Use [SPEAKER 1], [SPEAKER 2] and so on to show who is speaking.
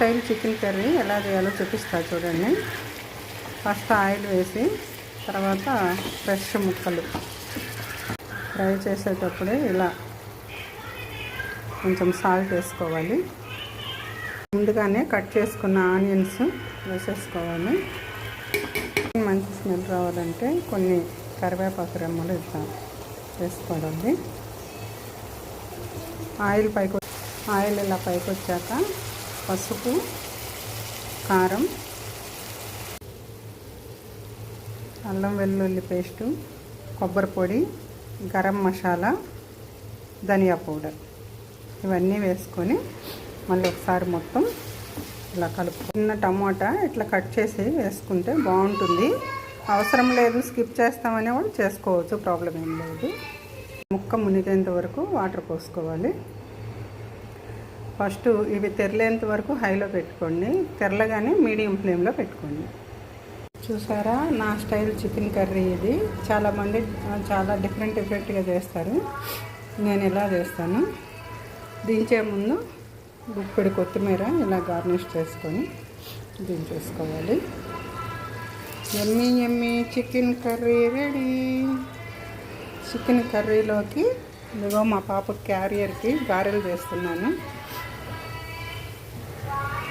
[SPEAKER 1] Style chicken curry ఎలా చేయాలో చూపిస్తా చూడండి. ఫస్ట్ ఆయిల్ వేసి తర్వాత ఫ్రెష్ ముక్కలు. ఫ్రై చేసేటప్పుడే ఇలా కొంచెం సాల్ట్ వేసుకోవాలి. ముందుగానే కట్ చేసుకున్న ఆనియన్స్ వేసేసుకోవాలి. మంచి స్మెల్ రావాలంటే కొన్ని కరివేపాకు రెమ్మలు ఇట్లా వేసుకోవాలి. ఆయిల్ పైకి ఆయిల్ ఇలా పైకి వచ్చాక పసుపు కారం అల్లం వెల్లుల్లి పేస్టు కొబ్బరి పొడి గరం మసాలా ధనియా పౌడర్. ఇవన్నీ వేసుకొని మళ్ళీ ఒకసారి మొత్తం ఇలా కలుపు. చిన్న టమోటా ఇట్లా కట్ చేసి వేసుకుంటే బాగుంటుంది. అవసరం లేదు స్కిప్ చేస్తామనే కూడా చేసుకోవచ్చు ప్రాబ్లం ఏం లేదు. ముక్క మునిగేంత వరకు వాటర్ పోసుకోవాలి. ఫస్ట్ ఇవి తెరలేంత వరకు హైలో పెట్టుకోండి. తెరలగానే మీడియం ఫ్లేమ్లో పెట్టుకోండి. చూసారా? నా స్టైల్ చికెన్ కర్రీ ఇది. చాలామంది చాలా డిఫరెంట్ డిఫరెంట్గా చేస్తారు. నేను ఇలా చేస్తాను? దించే ముందు గుప్పెడు కొత్తిమీర ఇలా గార్నిష్ చేసుకొని దించేసుకోవాలి. ఎమ్మి ఎమ్మి చికెన్ కర్రీ రెడీ. చికెన్ కర్రీలోకి ఇదిగో మా పాప క్యారియర్కి గారెలు చేస్తున్నాను.